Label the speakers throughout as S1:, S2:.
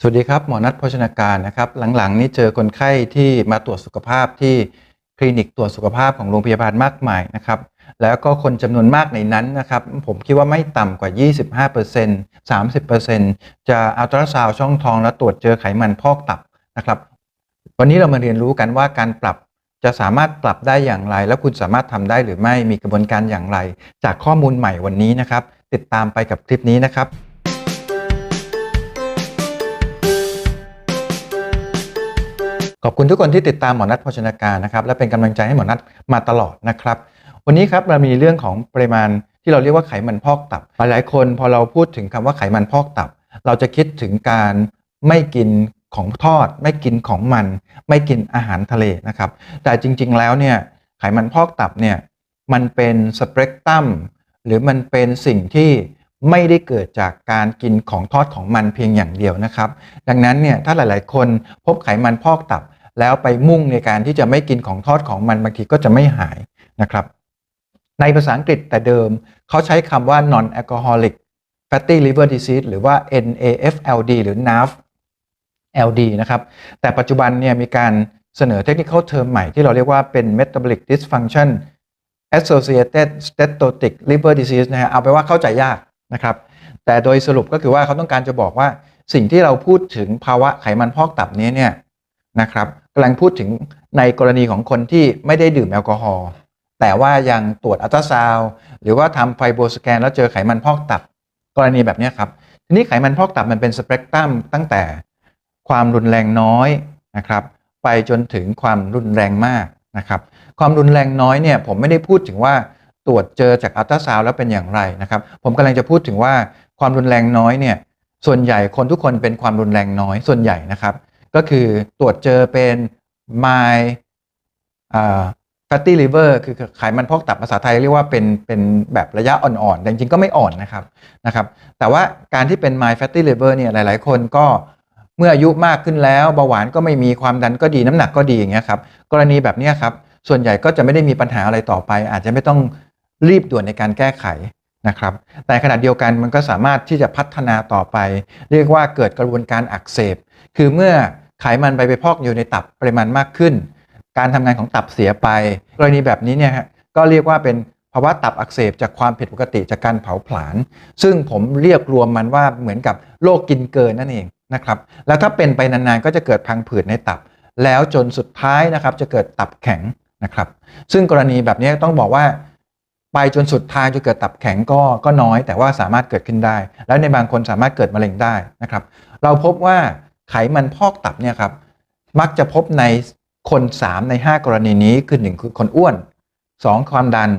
S1: สวัสดีครับ หมอนัทโภชนาการนะครับหลังๆ นี้เจอคนไข้ที่มาตรวจสุขภาพที่คลินิกตรวจสุขภาพของโรงพยาบาลมากมายนะครับแล้วก็คนจำนวนมากในนั้นนะครับผมคิดว่าไม่ต่ำกว่า 25% 30%จะอัลตราซาวช่องท้องแล้วตรวจเจอไขมันพอกตับนะครับวันนี้เรามาเรียนรู้กันว่าการปรับจะสามารถปรับได้อย่างไร แล้วคุณสามารถทำได้หรือไม่มีกระบวนการอย่างไร จากข้อมูลใหม่วันนี้นะครับติดตามไปกับคลิปนี้นะครับ ขอบคุณทุกคนที่ติดตามหมอนัทโภชนาการนะครับและเป็นกำลังใจให้หมอนัทมาตลอดนะครับ วันนี้ครับเรามีเรื่องของปริมาณที่เราเรียกว่าไขมันพอกตับ หลายๆคนพอเราพูดถึงคำว่าไขมันพอกตับ เราจะคิดถึงการไม่กินของทอด ไม่กินของมัน ไม่กินอาหารทะเลนะครับ แต่จริงๆแล้วเนี่ยไขมันพอกตับเนี่ยมันเป็นสเปกตรัมหรือมันเป็นสิ่งที่ไม่ได้เกิดจากการกินของทอดของมันเพียงอย่างเดียวนะครับ ดังนั้นเนี่ยถ้าหลาย ๆ คนพบไขมันพอกตับ แล้วไปมุ่งในการที่จะไม่กินของทอดของมันบางทีก็จะไม่หายนะครับ ในภาษาอังกฤษแต่เดิมเขาใช้คำว่า non alcoholic fatty liver disease หรือว่า NAFLD หรือ NAFLD นะครับ แต่ปัจจุบันเนี่ยมีการเสนอเทคนิคเทอมใหม่ที่เราเรียกว่าเป็น metabolic dysfunction associated steatotic liver disease นะฮะเอาไปว่าเข้าใจยากนะครับ แต่โดยสรุปก็คือว่าเขาต้องการจะบอกว่าสิ่งที่เราพูดถึงภาวะไขมันพอกตับนี้เนี่ย นะครับกำลังพูดถึงในกรณีของคนที่ไม่ได้ดื่มแอลกอฮอล์แต่ว่ายังตรวจอัลตราซาวด์หรือว่าทำไฟโบสแกน แล้วเจอไขมันพอกตับกรณีแบบนี้ครับ ทีนี้ไขมันพอกตับมันเป็นสเปกตรัมตั้งแต่ความรุนแรงน้อยนะครับ ไปจนถึงความรุนแรงมากนะครับ ความรุนแรงน้อยเนี่ยผมไม่ได้พูดถึงว่าตรวจเจอจากอัลตราซาวด์แล้วเป็นอย่างไรนะครับ ผมกำลังจะพูดถึงว่าความรุนแรงน้อยเนี่ยส่วนใหญ่คนทุกคนเป็นความรุนแรงน้อยส่วนใหญ่นะครับ ก็คือตรวจเจอเป็น my fatty liver คือไขมันพอกตับภาษาไทยเรียกว่าเป็นเป็นแบบระยะอ่อนๆแต่จริงๆก็ไม่อ่อนนะครับนะครับ แต่ว่าการที่เป็น my fatty liver เนี่ยหลายๆ คนก็เมื่ออายุมากขึ้นแล้วเบาหวานก็ไม่มีความดันก็ดีน้ำหนักก็ดีอย่างเงี้ยครับกรณีแบบนี้ครับส่วนใหญ่ก็จะไม่ได้มีปัญหาอะไรต่อไป อาจจะไม่ต้องรีบด่วนในการแก้ไข นะครับ แต่ขณะเดียวกันมันก็สามารถที่จะพัฒนาต่อไป เรียกว่าเกิดกระบวนการอักเสบ คือเมื่อไขมันไปไปพอกอยู่ในตับปริมาณมากขึ้น การทำงานของตับเสียไป กรณีแบบนี้เนี่ยก็เรียกว่าเป็นภาวะตับอักเสบจากความผิดปกติจากการเผาผลาญ ซึ่งผมเรียกรวมมันว่าเหมือนกับโรคกินเกินนั่นเองนะครับ แล้วถ้าเป็นไปนานๆก็จะเกิดพังผืดในตับ แล้วจนสุดท้ายนะครับจะเกิดตับแข็งนะครับ ซึ่งกรณีแบบนี้ต้องบอกว่า ไปจนสุดทางจะเกิดตับแข็งก็ก็น้อย แต่ว่าสามารถเกิดขึ้นได้ แล้วในบางคนสามารถเกิดมะเร็งได้นะครับ เราพบว่าไขมันพอกตับเนี่ยครับมักจะพบในคน 3 ใน 5 กรณีนี้คือ1คือคนอ้วน 2 ความดัน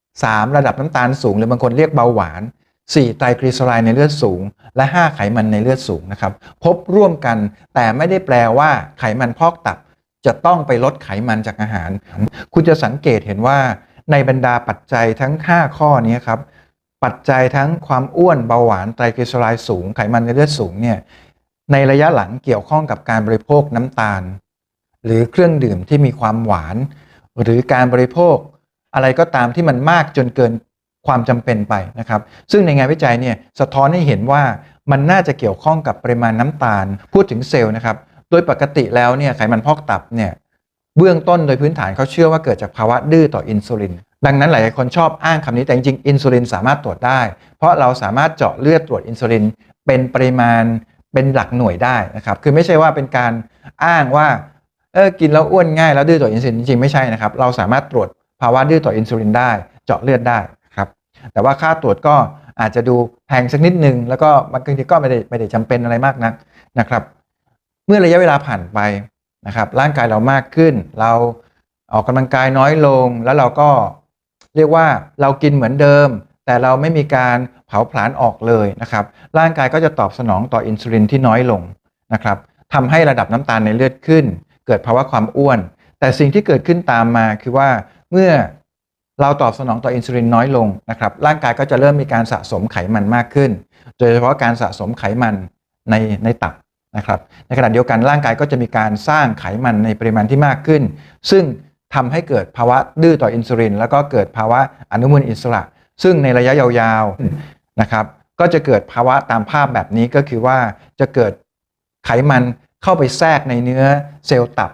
S1: 3 ระดับน้ำตาลสูง หรือบางคนเรียกเบาหวาน 4 ไตรกลีเซอไรด์ในเลือดสูง และ 5 ไขมันในเลือดสูงนะครับ พบร่วมกันแต่ไม่ได้แปลว่าไขมันพอกตับ จะต้องไปลดไขมันจากอาหาร คุณจะสังเกตเห็นว่า ในบรรดาปัจจัยทั้ง 5 ข้อนี้ครับปัจจัยทั้งความอ้วนเบาหวานไตรกลีเซอไรด์สูงไขมันในเลือดสูงเนี่ยในระยะหลังเกี่ยวข้องกับการบริโภคน้ำตาล หรือเครื่องดื่มที่มีความหวาน หรือการบริโภคอะไรก็ตามที่มันมากจนเกินความจำเป็นไปนะครับ ซึ่งในงานวิจัยเนี่ยสะท้อนให้เห็นว่ามันน่าจะเกี่ยวข้องกับปริมาณน้ำตาล พูดถึงเซลล์นะครับ โดยปกติแล้วเนี่ยไขมันพอกตับเนี่ย เบื้องต้นโดยพื้นฐานเขาเชื่อว่าเกิดจากภาวะดื้อต่ออินซูลิน ดังนั้นหลายคนชอบอ้างคำนี้แต่จริงๆอินซูลินสามารถตรวจได้ เพราะเราสามารถเจาะเลือดตรวจอินซูลินเป็นปริมาณเป็นหลักหน่วยได้นะครับ คือไม่ใช่ว่าเป็นการอ้างว่าเออกินแล้วอ้วนง่ายแล้วดื้อต่ออินซูลินจริงๆไม่ใช่นะครับ เราสามารถตรวจภาวะดื้อต่ออินซูลินได้ เจาะเลือดได้ครับ แต่ว่าค่าตรวจก็อาจจะดูแพงสักนิดนึง แล้วก็บางทีก็ไม่ได้ไม่ได้จำเป็นอะไรมากนักนะครับ เมื่อระยะเวลาผ่านไป นะครับร่างกายเรามากขึ้น เราออกกำลังกายน้อยลง แล้วเราก็เรียกว่าเรากินเหมือนเดิม แต่เราไม่มีการเผาผลาญออกเลยนะครับ ร่างกายก็จะตอบสนองต่ออินซูลินที่น้อยลงนะครับทำให้ระดับน้ำตาลในเลือดขึ้น เกิดภาวะความอ้วน แต่สิ่งที่เกิดขึ้นตามมาคือว่าเมื่อเราตอบสนองต่ออินซูลินน้อยลงนะครับร่างกายก็จะเริ่มมีการสะสมไขมันมากขึ้น โดยเฉพาะการสะสมไขมันในในตับ นะครับในขณะเดียวกันร่างกายก็จะมีการสร้างไขมันในปริมาณที่มากขึ้น ซึ่งทำให้เกิดภาวะดื้อต่ออินซูลิน แล้วก็เกิดภาวะอนุมูลอิสระ ซึ่งในระยะยาวๆนะครับก็จะเกิดภาวะตามภาพแบบนี้ก็คือว่าจะเกิดไขมันเข้าไปแทรกในเนื้อเซลล์ตับ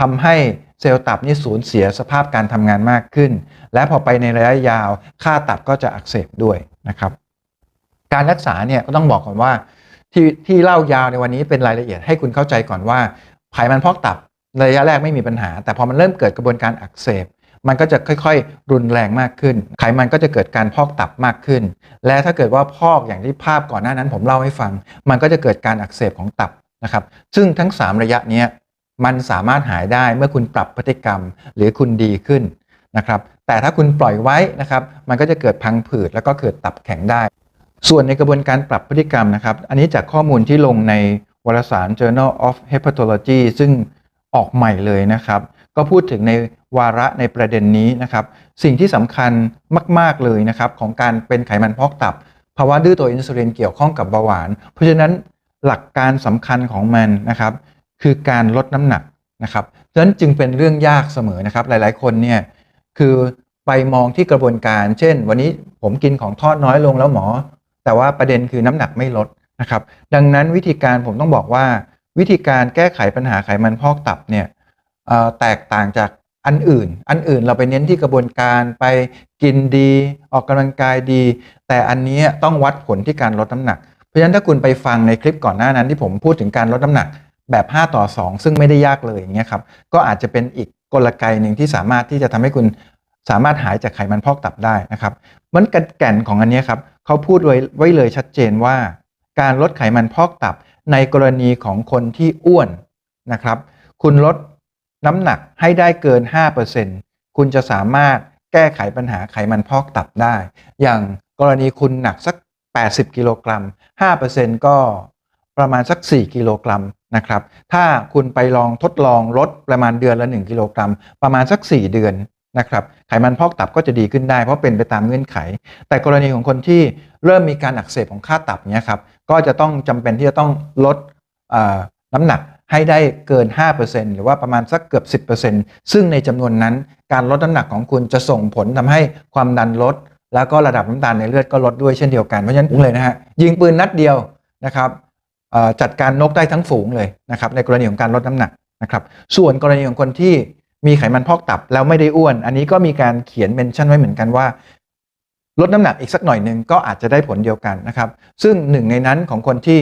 S1: ทำให้เซลล์ตับนี่สูญเสียสภาพการทำงานมากขึ้น และพอไปในระยะยาว ค่าตับก็จะอักเสบด้วยนะครับ การรักษาเนี่ยก็ต้องบอกก่อนว่า ที่ที่เล่ายาวในวันนี้เป็นรายละเอียดให้คุณเข้าใจก่อนว่าไขมันพอกตับระยะแรกไม่มีปัญหา แต่พอมันเริ่มเกิดกระบวนการอักเสบ มันก็จะค่อยๆ รุนแรงมากขึ้น ไขมันก็จะเกิดการพอกตับมากขึ้น และถ้าเกิดว่าพอกอย่างที่ภาพก่อนหน้านั้น ผมเล่าให้ฟัง มันก็จะเกิดการอักเสบของตับนะครับ ซึ่งทั้ง 3 ระยะนี้มันสามารถหายได้เมื่อคุณปรับพฤติกรรมหรือคุณดีขึ้นนะครับ แต่ถ้าคุณปล่อยไว้นะครับ มันก็จะเกิดพังผืดแล้วก็เกิดตับแข็งได้ ส่วนในกระบวนการปรับพฤติกรรมนะครับ อันนี้จากข้อมูลที่ลงในวารสาร Journal of Hepatology ซึ่งออกใหม่เลยนะครับ ก็พูดถึงในวาระในประเด็นนี้นะครับ สิ่งที่สำคัญมาก ๆ เลยนะครับ ของการเป็นไขมันพอกตับภาวะดื้อตัวอินซูลินเกี่ยวข้องกับเบาหวาน เพราะฉะนั้นหลักการสำคัญของมันนะครับ คือการลดน้ำหนักนะครับฉะนั้นจึงเป็นเรื่องยากเสมอนะครับ หลาย ๆ คนเนี่ยคือไปมองที่กระบวนการ เช่น วันนี้ผมกินของทอดน้อยลงแล้วหมอ แต่ว่าประเด็นคือน้ำหนักไม่ลดนะครับดังนั้นวิธีการผมต้องบอกว่า วิธีการแก้ไขปัญหาไขมันพอกตับเนี่ยแตกต่างจากอันอื่น อันอื่นเราไปเน้นที่กระบวนการไปกินดีออกกำลังกายดี แต่อันนี้ต้องวัดผลที่การลดน้ำหนัก เพราะฉะนั้นถ้าคุณไปฟังในคลิปก่อนหน้านั้นที่ผมพูดถึงการลดน้ำหนักแบบ 5 ต่อ 2 ซึ่งไม่ได้ยากเลยอย่างเงี้ยครับก็อาจจะเป็นอีกกลไกหนึ่งที่สามารถที่จะทำให้คุณ สามารถหายจากไขมันพอกตับได้นะครับมันแก่นของอันนี้ครับเขาพูดไว้ไว้เลยชัดเจนว่า การลดไขมันพอกตับในกรณีของคนที่อ้วนนะครับ คุณลดน้ำหนักให้ได้เกิน 5%คุณจะสามารถแก้ไขปัญหาไขมันพอกตับได้ อย่างกรณีคุณหนักสัก 80 กิโลกรัม 5%ก็ประมาณสัก 4 กิโลกรัมนะครับ ถ้าคุณไปลองทดลองลดประมาณเดือนละ 1 กิโลกรัม ประมาณสัก 4 เดือน นะครับไขมันพอกตับก็จะดีขึ้นได้เพราะเป็นไปตามเงื่อนไข แต่กรณีของคนที่เริ่มมีการอักเสบของค่าตับเนี่ยครับก็จะต้องจำเป็นที่จะต้องลดน้ำหนักให้ได้เกิน 5%หรือว่าประมาณสักเกือบ 10%ซึ่งในจำนวนนั้นการลดน้ำหนักของคุณจะส่งผลทำให้ความดันลด แล้วก็ระดับน้ำตาลในเลือดก็ลดด้วยเช่นเดียวกันเพราะฉะนั้นเลยนะฮะยิงปืนนัดเดียวนะครับจัดการนกได้ทั้งฝูงเลยนะครับในกรณีของการลดน้ำหนักนะครับส่วนกรณีของคนที่ มีไขมันพอกตับแล้วไม่ได้อ้วน อันนี้ก็มีการเขียนเมนชั่นไว้เหมือนกันว่า ลดน้ำหนักอีกสักหน่อยหนึ่งก็อาจจะได้ผลเดียวกันนะครับ ซึ่งหนึ่งในนั้นของคนที่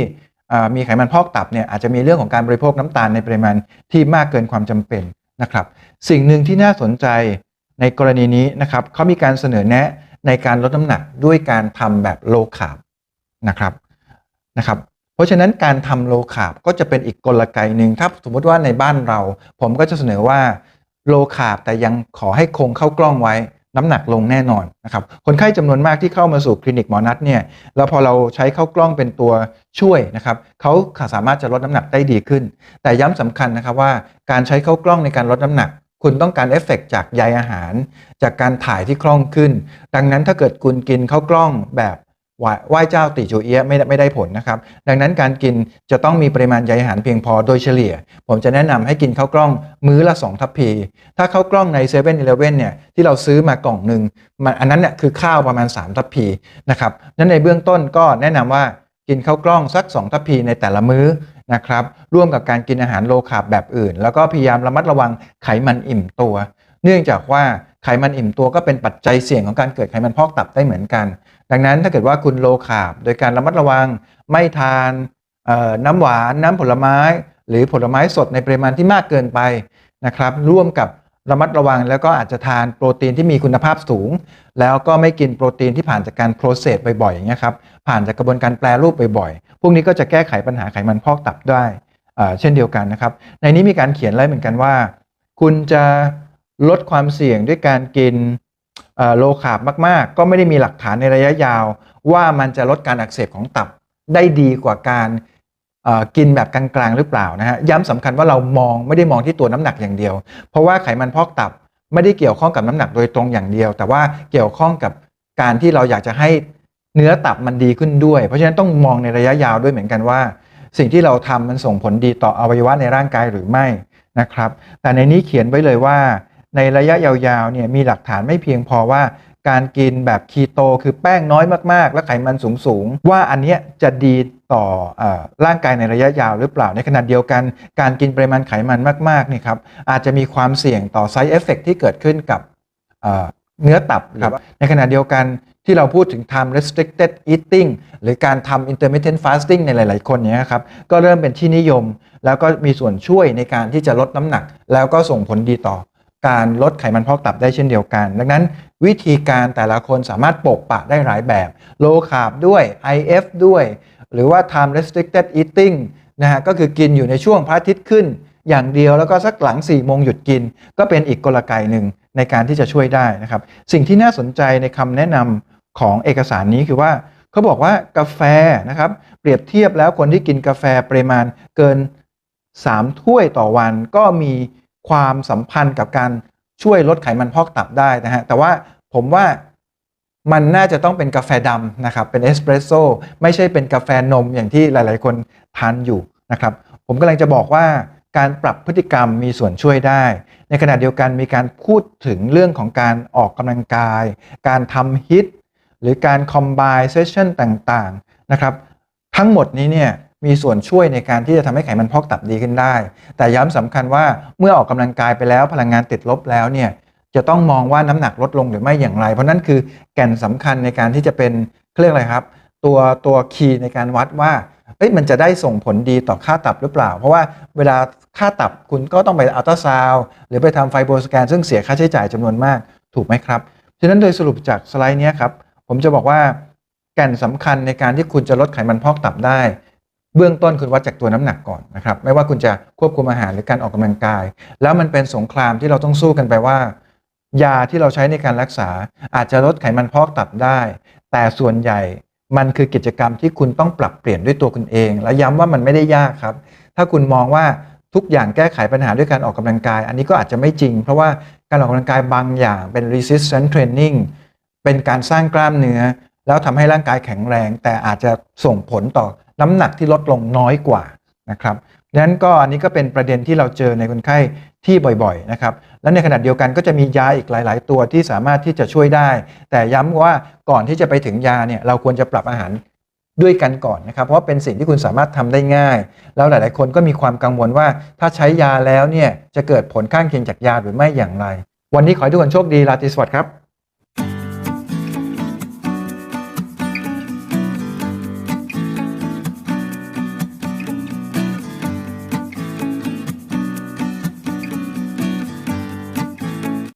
S1: มีไขมันพอกตับเนี่ยอาจจะมีเรื่องของการบริโภคน้ำตาลในปริมาณที่มากเกินความจำเป็นนะครับ สิ่งหนึ่งที่น่าสนใจในกรณีนี้นะครับเขามีการเสนอแนะในการลดน้ำหนักด้วยการทำแบบโลคาร์บนะครับนะครับเพราะฉะนั้นการทำโลคาร์บก็จะเป็นอีกกลไกหนึ่งถ้าสมมติว่าในบ้านเรา ผมก็จะเสนอว่า โลคาร์บแต่ยังขอให้คงเข้ากล้องไว้ น้ำหนักลงแน่นอนนะครับคนไข้จำนวนมากที่เข้ามาสู่คลินิกหมอนัทเนี่ยแล้วพอเราใช้เข้ากล้องเป็นตัวช่วยนะครับเขาสามารถจะลดน้ำหนักได้ดีขึ้น แต่ย้ำสำคัญนะครับว่าการใช้เข้ากล้องในการลดน้ำหนักคุณต้องการเอฟเฟกต์จากใยอาหาร จากการถ่ายที่คล่องขึ้น ดังนั้นถ้าเกิดคุณกินข้าวกล้องแบบ ไหว้เจ้าติจูเอียะไม่ได้ไม่ได้ผลนะครับ ดังนั้นการกินจะต้องมีปริมาณใยอาหารเพียงพอโดยเฉลี่ย ผมจะแนะนำให้กินข้าวกล้องมื้อละ 2 ทัพพี ถ้าข้าวกล้องใน7 e เ e ่ e อเนี่ยที่เราซื้อมากล่องหนึ่งมันอันนั้นเนี่ยคือข้าวประมาณ 3 ทัพพีนะครับนั้นในเบื้องต้นก็แนะนำว่ากินข้าวกล้องสัก 2 ทัพพีในแต่ละมื้อนะครับร่วมกับการกินอาหารโลคาร์บแบบอื่น แล้วก็พยายามระมัดระวังไขมันอิ่มตัว เนื่องจากว่าไขมันอิ่มตัวก็เป็นปัจจัยเสี่ยงของการเกิดไขมันพอกตับได้เหมือนกัน ดังนั้นถ้าเกิดว่าคุณโลคาร์บโดยการระมัดระวังไม่ทานน้ำหวานน้ำผลไม้ หรือผลไม้สดในปริมาณที่มากเกินไปนะครับร่วมกับระมัดระวังแล้วก็อาจจะทานโปรตีนที่มีคุณภาพสูง แล้วก็ไม่กินโปรตีนที่ผ่านจากการโปรเซสบ่อยๆอย่างเงี้ยครับผ่านจากกระบวนการแปรรูปบ่อยๆพวกนี้ก็จะแก้ไขปัญหาไขมันพอกตับได้เช่นเดียวกันนะครับ ในนี้มีการเขียนไว้เหมือนกันว่า คุณจะ ลดความเสี่ยงด้วยการกินโลคาบมาก ๆ ก็ไม่ได้มีหลักฐานในระยะยาว ว่ามันจะลดการอักเสบของตับได้ดีกว่าการกินแบบกลางๆหรือเปล่านะฮะย้ำสำคัญว่าเรามองไม่ได้มองที่ตัวน้ำหนักอย่างเดียว เพราะว่าไขมันพอกตับไม่ได้เกี่ยวข้องกับน้ำหนักโดยตรงอย่างเดียว แต่ว่าเกี่ยวข้องกับการที่เราอยากจะให้เนื้อตับมันดีขึ้นด้วย เพราะฉะนั้นต้องมองในระยะยาวด้วยเหมือนกันว่า สิ่งที่เราทำมันส่งผลดีต่ออวัยวะในร่างกายหรือไม่นะครับ แต่ในนี้เขียนไว้เลยว่า ในระยะยาวๆเนี่ยมีหลักฐานไม่เพียงพอว่าการกินแบบคีโตคือแป้งน้อยมากๆ และไขมันสูงๆ ว่าอันเนี้ยจะดีต่อเออร่างกายในระยะยาวหรือเปล่า ในขณะเดียวกัน การกินปริมาณไขมันมากๆนี่ครับอาจจะมีความเสี่ยงต่อ side effect ที่เกิดขึ้นกับเอ่อเนื้อตับครับในขณะเดียวกันที่เราพูดถึง time restricted eating หรือการทำ intermittent fasting ในหลาย ๆ คนเนี้ครับก็เริ่มเป็นที่นิยม แล้วก็มีส่วนช่วยในการที่จะลดน้ำหนัก แล้วก็ส่งผลดีต่อ การลดไขมันพอกตับได้เช่นเดียวกัน ดังนั้นวิธีการแต่ละคนสามารถปกปะได้หลายแบบ low carb ด้วย IF ด้วย หรือว่า time restricted eating นะฮะก็คือกินอยู่ในช่วงพระอาทิตย์ขึ้น อย่างเดียวแล้วก็สักหลัง4ี่โมงหยุดกิน ก็เป็นอีกกลไกหนึ่งในการที่จะช่วยได้นะครับ สิ่งที่น่าสนใจในคำแนะนำของเอกสารนี้คือว่าเขาบอกว่ากาแฟนะครับเปรียบเทียบแล้วคนที่กินกาแฟปริมาณเกิน 3 ถ้วยต่อวันก็มี ความสัมพันธ์กับการช่วยลดไขมันพอกตับได้นะฮะแต่ว่าผมว่ามันน่าจะต้องเป็นกาแฟดำนะครับ เป็นเอสเปรสโซ่ไม่ใช่เป็นกาแฟนมอย่างที่หลาย ๆ คนทานอยู่นะครับ ผมกำลังจะบอกว่าการปรับพฤติกรรมมีส่วนช่วยได้ ในขณะเดียวกันมีการพูดถึงเรื่องของการออกกำลังกาย การทำฮิตหรือการคอมไบเซสชันต่าง ๆ นะครับ ทั้งหมดนี้เนี่ย มีส่วนช่วยในการที่จะทำให้ไขมันพอกตับดีขึ้นได้ แต่ย้ำสำคัญว่าเมื่อออกกำลังกายไปแล้วพลังงานติดลบแล้วเนี่ยจะต้องมองว่าน้ำหนักลดลงหรือไม่อย่างไร เพราะนั่นคือแก่นสำคัญในการที่จะเป็นเรื่องอะไรครับ ตัวตัวคีย์ในการวัดว่าเอ้ยมันจะได้ส่งผลดีต่อค่าตับหรือเปล่า เพราะว่าเวลาค่าตับคุณก็ต้องไปอัลตราซาวหรือไปทำไฟโบสแกน ซึ่งเสียค่าใช้จ่ายจำนวนมากถูกไหมครับฉะนั้นโดยสรุปจากสไลด์นี้ครับผมจะบอกว่าแก่นสำคัญในการที่คุณจะลดไขมันพอกตับได้ เบื้องต้นคุณวัดจากตัวน้ำหนักก่อนนะครับ ไม่ว่าคุณจะควบคุมอาหารหรือการออกกำลังกาย แล้วมันเป็นสงครามที่เราต้องสู้กันไปว่า ยาที่เราใช้ในการรักษาอาจจะลดไขมันพอกตับได้ แต่ส่วนใหญ่มันคือกิจกรรมที่คุณต้องปรับเปลี่ยนด้วยตัวคุณเอง และย้ำว่ามันไม่ได้ยากครับ ถ้าคุณมองว่าทุกอย่างแก้ไขปัญหาด้วยการออกกำลังกาย อันนี้ก็อาจจะไม่จริง เพราะว่าการออกกำลังกายบางอย่างเป็น resistance training เป็นการสร้างกล้ามเนื้อ แล้วทำให้ร่างกายแข็งแรง แต่อาจจะส่งผลต่อ น้ำหนักที่ลดลงน้อยกว่านะครับดังนั้นก็อันนี้ก็เป็นประเด็นที่เราเจอในคนไข้ที่บ่อยๆนะครับ และในขณะเดียวกันก็จะมียาอีกหลาย ๆ ตัวที่สามารถที่จะช่วยได้ แต่ย้ำว่าก่อนที่จะไปถึงยาเนี่ยเราควรจะปรับอาหารด้วยกันก่อนนะครับ เพราะเป็นสิ่งที่คุณสามารถทำได้ง่าย แล้วหลาย ๆ คนก็มีความกังวลว่าถ้าใช้ยาแล้วเนี่ยจะเกิดผลข้างเคียงจากยาหรือไม่อย่างไร วันนี้ขอให้ทุกคนโชคดีราตรีสวัสดิ์ครับ